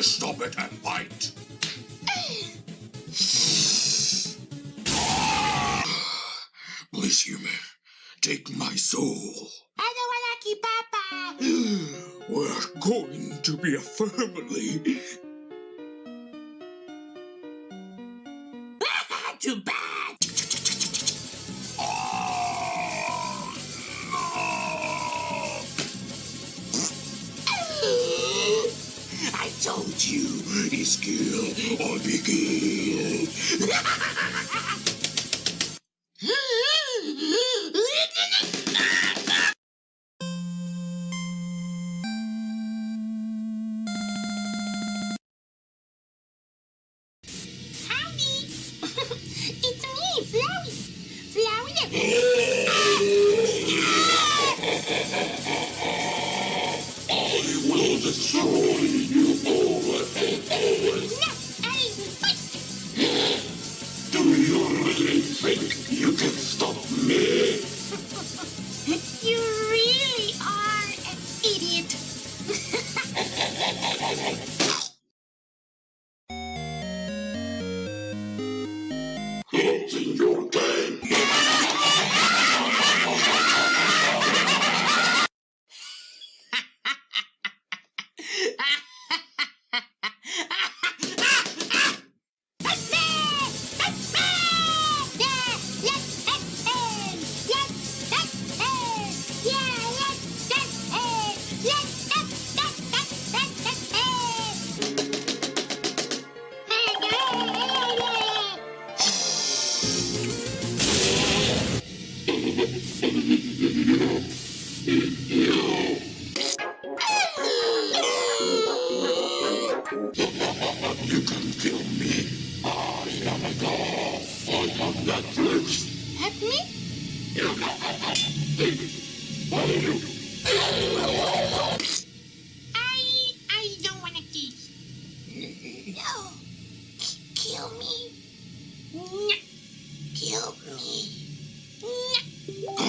Stop it and bite. Please, human, take my soul. I don't wanna keep Papa. We're going to be a family. Too bad. Ah! I told you, His kill or begin. Howdy. it's me, Flowey. Flowey will you over and over. Do you really think you can stop me? You really are an idiot. Closing your can kill me. I am a god. I have Netflix. Help me? What are you? I I don't wanna kiss. No. K- kill me. No. Kill me. No.